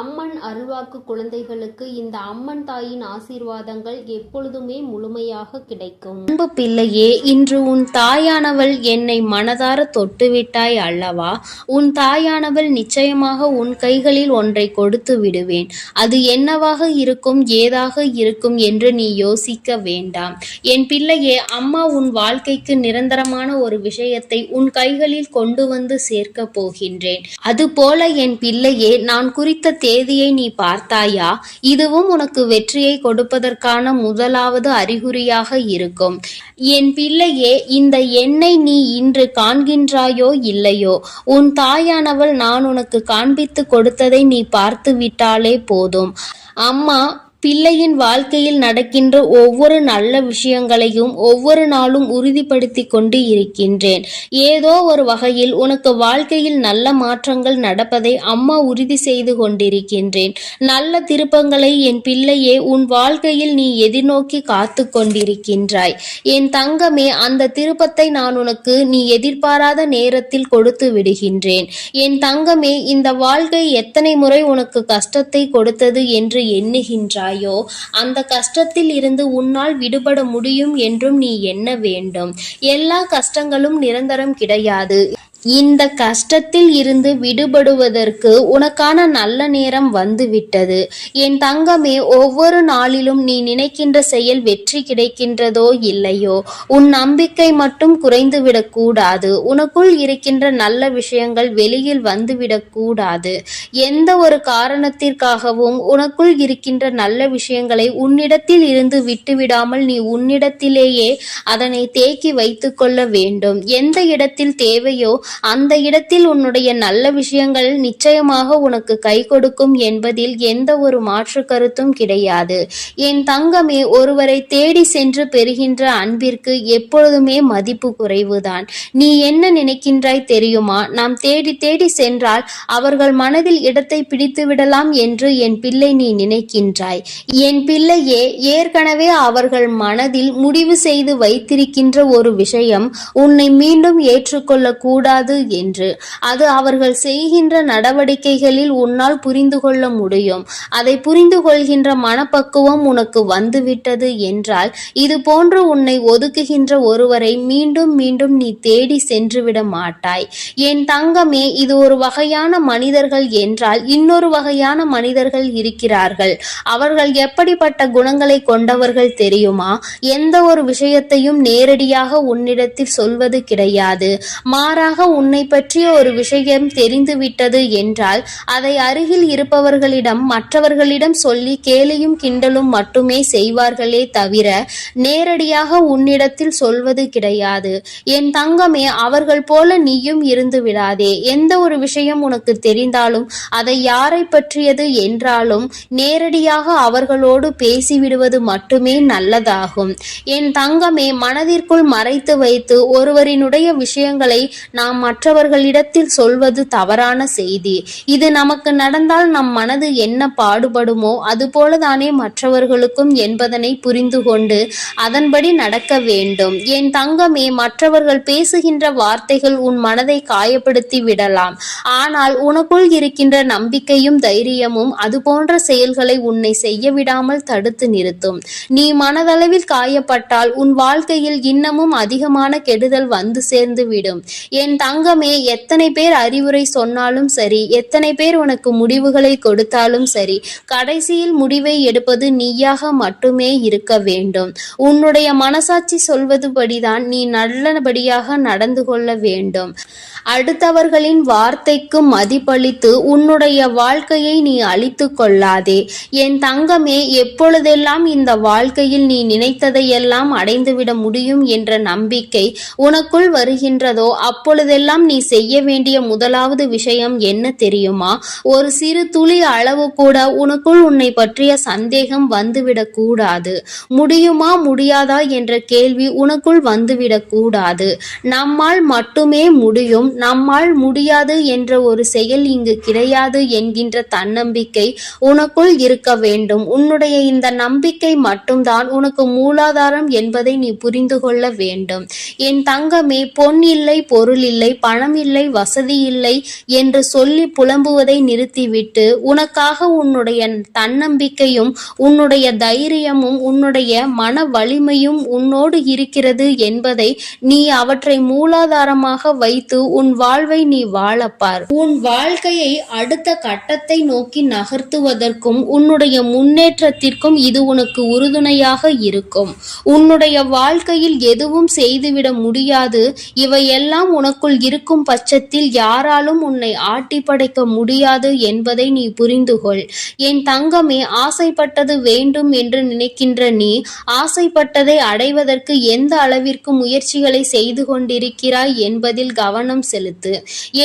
அம்மன் அருள்வாக்கு குழந்தைகளுக்கு இந்த அம்மன் தாயின் ஆசீர்வாதங்கள் எப்பொழுதுமே முழுமையாக கிடைக்கும். அன்பு பிள்ளையே இன்று உன் தாயானவள் என்னை மனதார தொட்டுவிட்டாய் அல்லவா? உன் தாயானவள் நிச்சயமாக உன் கைகளில் ஒன்றை கொடுத்து விடுவேன். அது என்னவாக இருக்கும் ஏதாக இருக்கும் என்று நீ யோசிக்க வேண்டாம். என் பிள்ளையே அம்மா உன் வாழ்க்கைக்கு நிரந்தரமான ஒரு விஷயத்தை உன் கைகளில் கொண்டு வந்து சேர்க்க போகின்றேன். அதுபோல என் பிள்ளையே நான் குறித்த தேதியை நீ பார்த்தாயா? இதுவும் உனக்கு வெற்றியை கொடுப்பதற்கான முதலாவது அறிகுறியாக இருக்கும். என் பிள்ளையே இந்த எண்ணை நீ இன்று காண்கின்றாயோ இல்லையோ? உன் தாயானவள் நான் உனக்கு காண்பித்து கொடுத்ததை நீ பார்த்து விட்டாலே போதும். அம்மா பிள்ளையின் வாழ்க்கையில் நடக்கின்ற ஒவ்வொரு நல்ல விஷயங்களையும் ஒவ்வொரு நாளும் உறுதிப்படுத்தி கொண்டு இருக்கின்றேன். ஏதோ ஒரு வகையில் உனக்கு வாழ்க்கையில் நல்ல மாற்றங்கள் நடப்பதை அம்மா உறுதி செய்து கொண்டிருக்கின்றேன். நல்ல திருப்பங்களை என் பிள்ளையே உன் வாழ்க்கையில் நீ எதிர்நோக்கி காத்து கொண்டிருக்கின்றாய். என் தங்கமே அந்த திருப்பத்தை நான் உனக்கு நீ எதிர்பாராத நேரத்தில் கொடுத்து விடுகின்றேன். என் தங்கமே இந்த வாழ்க்கை எத்தனை முறை உனக்கு கஷ்டத்தை கொடுத்தது என்று எண்ணுகின்றாய். இருக்கிறாயோ அந்த கஷ்டத்தில் இருந்து உன்னால் விடுபட முடியும் என்றும் நீ எண்ண வேண்டும். எல்லா கஷ்டங்களும் நிரந்தரம் கிடையாது. இந்த கஷ்டத்தில் இருந்து விடுபடுவதற்கு உனக்கான நல்ல நேரம் வந்துவிட்டது. என் தங்கமே ஒவ்வொரு நாளிலும் நீ நினைக்கின்ற செயல் வெற்றி கிடைக்கின்றதோ இல்லையோ? உன் நம்பிக்கை மட்டும் குறைந்துவிடக் கூடாது. உனக்குள் இருக்கின்ற நல்ல விஷயங்கள் வெளியில் வந்துவிடக் கூடாது. எந்த ஒரு காரணத்திற்காகவும் உனக்குள் இருக்கின்ற நல்ல விஷயங்களை உன்னிடத்தில் இருந்து விட்டுவிடாமல் நீ உன்னிடத்திலேயே அதனை தேக்கி வைத்துக்கொள்ள வேண்டும். எந்த இடத்தில் தேவையோ அந்த இடத்தில் உன்னுடைய நல்ல விஷயங்கள் நிச்சயமாக உனக்கு கை கொடுக்கும் என்பதில் எந்த ஒரு மாற்று கருத்தும் கிடையாது. என் தங்கமே ஒருவரை தேடி சென்று பெறுகின்ற அன்பிற்கு எப்பொழுதுமே மதிப்பு குறைவுதான். நீ என்ன நினைக்கின்றாய் தெரியுமா? நாம் தேடி தேடி சென்றால் அவர்கள் மனதில் இடத்தை பிடித்து விடலாம் என்று என் பிள்ளை நீ நினைக்கின்றாய். என் பிள்ளையே ஏற்கனவே அவர்கள் மனதில் முடிவு செய்து வைத்திருக்கின்ற ஒரு விஷயம் உன்னை மீண்டும் ஏற்றுக்கொள்ள கூடாது என்று. அது அவர்கள் செய்கின்ற நடவடிக்கைகளில் உன்னால் புரிந்து கொள்ள முடியும். அதை புரிந்து கொள்கின்ற மனப்பக்குவம் உனக்கு வந்துவிட்டது என்றால் இது போன்று உன்னை ஒதுக்குகின்ற ஒருவரை மீண்டும் மீண்டும் நீ தேடி சென்றுவிட மாட்டாய். என் தங்கமே இது ஒரு வகையான மனிதர்கள் என்றால் இன்னொரு வகையான மனிதர்கள் இருக்கிறார்கள். அவர்கள் எப்படிப்பட்ட குணங்களை கொண்டவர்கள் தெரியுமா? எந்த ஒரு விஷயத்தையும் நேரடியாக உன்னிடத்தில் சொல்வது கிடையாது. மாறாக உன்னை பற்றிய ஒரு விஷயம் தெரிந்துவிட்டது என்றால் அதை அருகில் இருப்பவர்களிடம் மற்றவர்களிடம் சொல்லி கேலியும் கிண்டலும் மட்டுமே செய்வார்களே தவிர நேரடியாக உன்னிடத்தில் சொல்வது கிடையாது. என் தங்கமே அவர்கள் போல நீயும் இருந்து விடாதே. எந்த ஒரு விஷயம் உனக்கு தெரிந்தாலும் அதை யாரை பற்றியது என்றாலும் நேரடியாக அவர்களோடு பேசிவிடுவது மட்டுமே நல்லதாகும். என் தங்கமே மனதிற்குள் மறைத்து வைத்து ஒருவரினுடைய விஷயங்களை நாம் மற்றவர்களிடத்தில் சொல்வது தவறான செய்தி. இது நமக்கு நடந்தால் நம் மனது என்ன பாடுபடுமோ அதுபோலதானே மற்றவர்களுக்கும் என்பதனை புரிந்து கொண்டு அதன்படி நடக்க வேண்டும். என் தங்கமே மற்றவர்கள் பேசுகின்ற வார்த்தைகள் உன் மனதை காயப்படுத்தி விடலாம். ஆனால் உனக்குள் இருக்கின்ற நம்பிக்கையும் தைரியமும் அது போன்ற செயல்களை உன்னை செய்ய விடாமல் தடுத்து நிறுத்தும். நீ மனதளவில் காயப்பட்டால் உன் வாழ்க்கையில் இன்னமும் அதிகமான கெடுதல் வந்து சேர்ந்து விடும். என் தங்கமே எத்தனை பேர் அறிவுரை சொன்னாலும் சரி எத்தனை பேர் உனக்கு முடிவுகளை கொடுத்தாலும் சரி கடைசியில் முடிவை எடுப்பது நீயாக மட்டுமே இருக்க வேண்டும். உன்னுடைய மனசாட்சி சொல்வதுபடிதான் நீ நல்லபடியாக நடந்து கொள்ள வேண்டும். அடுத்தவர்களின் வார்த்தைக்கு மதிப்பளித்து உன்னுடைய வாழ்க்கையை நீ அழித்து கொள்ளாதே. என் தங்கமே எப்பொழுதெல்லாம் இந்த வாழ்க்கையில் நீ நினைத்ததையெல்லாம் அடைந்துவிட முடியும் என்ற நம்பிக்கை உனக்குள் வருகின்றதோ அப்பொழுது இப்பொழுதெல்லாம் நீ செய்ய வேண்டிய முதலாவது விஷயம் என்ன தெரியுமா? ஒரு சிறு துளி அளவு கூட உனக்குள் உன்னை பற்றிய சந்தேகம் வந்துவிடக் கூடாது. முடியுமா முடியாதா என்ற கேள்வி உனக்குள் வந்துவிடக் கூடாது. நம்மால் மட்டுமே முடியும் நம்மால் முடியாது என்ற ஒரு செயல் இங்கு கிடையாது என்கின்ற தன்னம்பிக்கை உனக்குள் இருக்க வேண்டும். உன்னுடைய இந்த நம்பிக்கை மட்டும்தான் உனக்கு மூலாதாரம் என்பதை நீ புரிந்து கொள்ள வேண்டும். என் தங்கமே பொன் இல்லை பொருள் இல்லை பணம் இல்லை வசதி இல்லை என்று சொல்லி புலம்புவதை நிறுத்திவிட்டு உனக்காக உன்னுடைய தன்னம்பிக்கையும் உன்னுடைய தைரியமும் உன்னுடைய மன வலிமையும் உன்னோடு இருக்கிறது என்பதை நீ அவற்றை மூலாதாரமாக வைத்து உன் வாழ்வை நீ வாழப்பார். உன் வாழ்க்கையை அடுத்த கட்டத்தை நோக்கி நகர்த்துவதற்கும் உன்னுடைய முன்னேற்றத்திற்கும் இது உனக்கு உறுதுணையாக இருக்கும். உன்னுடைய வாழ்க்கையில் எதுவும் செய்துவிட முடியாது. இவையெல்லாம் உனக்குள் இருக்கும் பட்சத்தில் யாராலும் உன்னை ஆட்டி படைக்க முடியாது என்பதை நீ புரிந்துகொள். என் தங்கமே ஆசைப்பட்டது வேண்டும் என்று நினைக்கின்ற நீ ஆசைப்பட்டதை அடைவதற்கு எந்த அளவிற்கு முயற்சிகளை செய்து கொண்டிருக்கிறாய் என்பதில் கவனம் செலுத்து.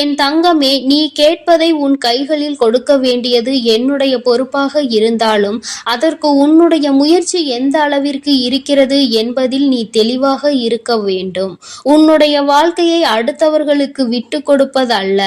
என் தங்கமே நீ கேட்பதை உன் கைகளில் கொடுக்க வேண்டியது என்னுடைய பொறுப்பாக இருந்தாலும் அதற்கு உன்னுடைய முயற்சி எந்த அளவிற்கு இருக்கிறது என்பதில் நீ தெளிவாக இருக்க வேண்டும். உன்னுடைய வாழ்க்கையை அடுத்தவர் மற்றவர்களுக்கு விட்டு கொடுப்பதல்ல.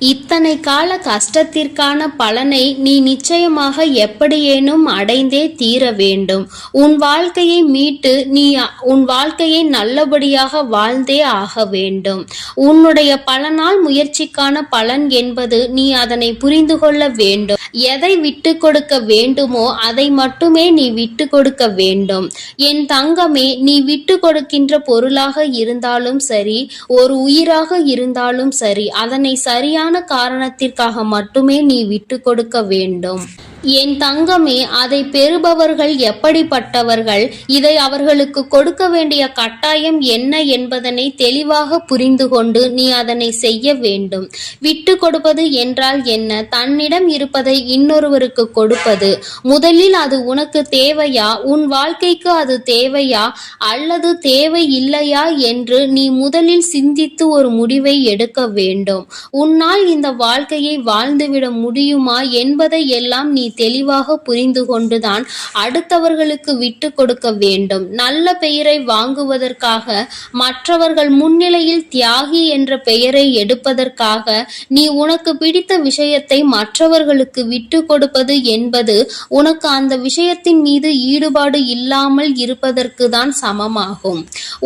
இத்தனை கால கஷ்டத்திற்கான பலனை நீ நிச்சயமாக எப்படியேனும் அடைந்தே தீர வேண்டும். உன் வாழ்க்கையை மீட்டு நீ உன் வாழ்க்கையை நல்லபடியாக வாழ்ந்தே ஆக வேண்டும். உன்னுடைய பல நாள் முயற்சிக்கான பலன் என்பது நீ அதனை புரிந்து கொள்ள வேண்டும். எதை விட்டு கொடுக்க வேண்டுமோ அதை மட்டுமே நீ விட்டு கொடுக்க வேண்டும். என் தங்கமே நீ விட்டு கொடுக்கின்ற பொருளாக இருந்தாலும் சரி ஒரு உயிராக இருந்தாலும் சரி அதனை சரியான காரணத்திற்காக மட்டுமே நீ விட்டு கொடுக்க வேண்டும். என் தங்கமே அதை பெறுபவர்கள் எப்படிப்பட்டவர்கள்? இதை அவர்களுக்கு கொடுக்க வேண்டிய கட்டாயம் என்ன என்பதனை தெளிவாக புரிந்து கொண்டு நீ அதனை செய்ய வேண்டும். விட்டு கொடுப்பது என்றால் என்ன? தன்னிடம் இருப்பதை இன்னொருவருக்கு கொடுப்பது. முதலில் அது உனக்கு தேவையா? உன் வாழ்க்கைக்கு அது தேவையா? அல்லது தேவை இல்லையா என்று நீ முதலில் சிந்தித்து ஒரு முடிவை எடுக்க வேண்டும். உன்னால் இந்த வாழ்க்கையை வாழ்ந்துவிட முடியுமா என்பதை எல்லாம் நீ தெளிவாக புரிந்து கொண்டுதான் அடுத்தவர்களுக்கு விட்டு கொடுக்க வேண்டும். நல்ல பெயரை வாங்குவதற்காக மற்றவர்கள் முன்னிலையில் தியாகி என்ற பெயரை எடுப்பதற்காக நீ உனக்கு பிடித்த விஷயத்தை மற்றவர்களுக்கு விட்டு கொடுப்பது என்பது உனக்கு அந்த விஷயத்தின் மீது ஈடுபாடு இல்லாமல் இருப்பதற்கு தான் சமமாகும்.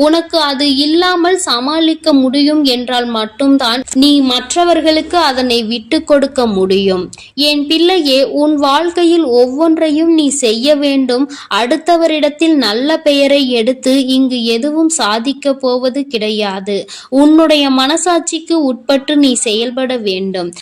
உனக்கு அது இல்லாமல் சமாளிக்க முடியும் என்றால் மட்டும்தான் நீ மற்றவர்களுக்கு அதனை விட்டு கொடுக்க முடியும். என் பிள்ளையே உன் வாழ்க்கையில் ஒவ்வொன்றையும் நீ செய்ய வேண்டும். அடுத்தவரிடத்தில் நல்ல பெயரை எடுத்து இங்கு எதுவும் சாதிக்க போவது கிடையாது. உன்னுடைய மனசாட்சிக்கு உட்பட்டு நீ செயல்பட வேண்டும்.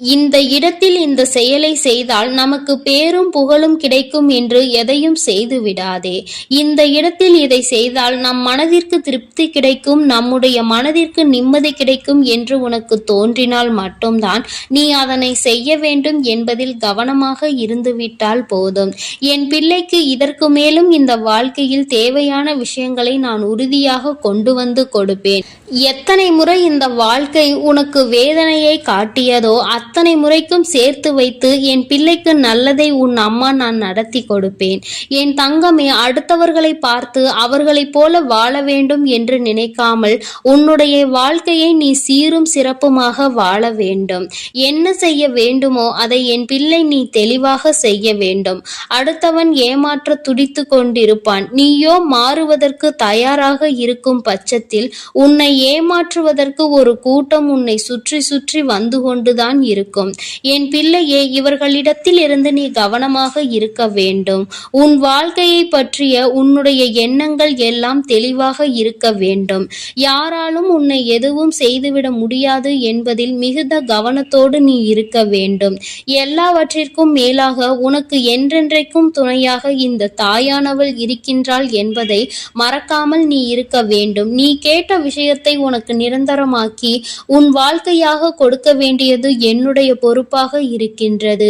இந்த இடத்தில் இந்த செயலை செய்தால் நமக்கு பேரும் புகழும் கிடைக்கும் என்று எதையும் செய்து விடாதே. இந்த இடத்தில் இதை செய்தால் நம் மனதிற்கு திருப்தி கிடைக்கும் நம்முடைய மனதிற்கு நிம்மதி கிடைக்கும் என்று உனக்கு தோன்றினால் மட்டும்தான் நீ அதனை செய்ய வேண்டும் என்பதில் கவனமாக இருந்துவிட்டால் போதும். என் பிள்ளைக்கு இதற்கு மேலும் இந்த வாழ்க்கையில் தேவையான விஷயங்களை நான் உறுதியாக கொண்டு வந்து கொடுப்பேன். எத்தனை முறை இந்த வாழ்க்கை உனக்கு வேதனையை காட்டியதோ அத்தனை முறைக்கும் சேர்த்து வைத்து என் பிள்ளைக்கு நல்லதை உன் அம்மா நான் நடத்தி கொடுப்பேன். என் தங்கமே அடுத்தவர்களை பார்த்து அவர்களைப் போல வாழ வேண்டும் என்று நினைக்காமல் உன்னுடைய வாழ்க்கையை நீ சீரும் சிறப்புமாக வாழ வேண்டும். என்ன செய்ய வேண்டுமோ அதை என் பிள்ளை நீ தெளிவாக செய்ய வேண்டும். அடுத்தவன் ஏமாற்ற துடித்து கொண்டிருப்பான். நீயோ மாறுவதற்கு தயாராக இருக்கும் பட்சத்தில் உன்னை ஏமாற்றுவதற்கு ஒரு கூட்டம் உன்னை சுற்றி சுற்றி வந்து கொண்டுதான் இருக்கும். என் பிள்ளையே இவர்களிடத்தில் இருந்து நீ கவனமாக இருக்க வேண்டும். உன் வாழ்க்கையை பற்றிய உன்னுடைய எண்ணங்கள் எல்லாம் தெளிவாக இருக்க வேண்டும். யாராலும் உன்னை எதுவும் செய்துவிட முடியாது என்பதில் மிகுந்த கவனத்தோடு நீ இருக்க வேண்டும். எல்லாவற்றிற்கும் மேலாக உனக்கு என்றென்றைக்கும் துணையாக இந்த தாயானவள் இருக்கின்றாள் என்பதை மறக்காமல் நீ இருக்க வேண்டும். நீ கேட்ட விஷயத்தை உனக்கு நிரந்தரமாக்கி உன் வாழ்க்கையாக கொடுக்க வேண்டியது என்ன என்னுடைய பொறுப்பாக இருக்கின்றது.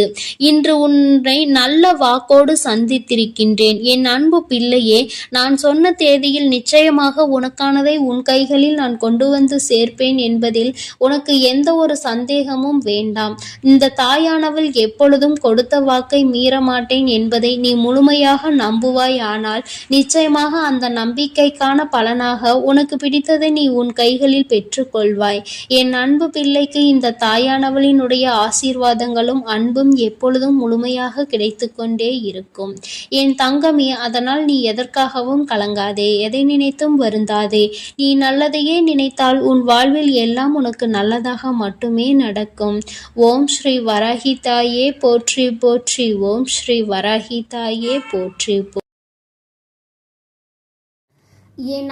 இன்று உன்னை நல்ல வாக்கோடு சந்தித்திருக்கின்றேன். என் அன்பு பிள்ளையே நான் சொன்ன தேதியில் நிச்சயமாக உனக்கானதை உன் கைகளில் நான் கொண்டு வந்து சேர்ப்பேன் என்பதில் உனக்கு எந்த ஒரு சந்தேகமும் வேண்டாம். இந்த தாயானவள் எப்பொழுதும் கொடுத்த வாக்கை மீறமாட்டேன் என்பதை நீ முழுமையாக நம்புவாய். ஆனால் நிச்சயமாக அந்த நம்பிக்கைக்கான பலனாக உனக்கு பிடித்ததை நீ உன் கைகளில் பெற்றுக்கொள்வாய். என் அன்பு பிள்ளைக்கு இந்த தாயானவளின் தாயானவளினுடைய ஆசீர்வாதங்களும் அன்பும் எப்பொழுதும் முழுமையாக கிடைத்து கொண்டே இருக்கும். என் தங்கமே அதனால் நீ எதற்காகவும் கலங்காதே. எதை நினைத்தும் வருந்தாதே. நீ நல்லதையே நினைத்தால் உன் வாழ்வில் எல்லாம் உனக்கு நல்லதாக மட்டுமே நடக்கும். ஓம் ஸ்ரீ வராகி தாயே போற்றி போற்றி. ஓம் ஸ்ரீ வராகி தாயே போற்றி போ என்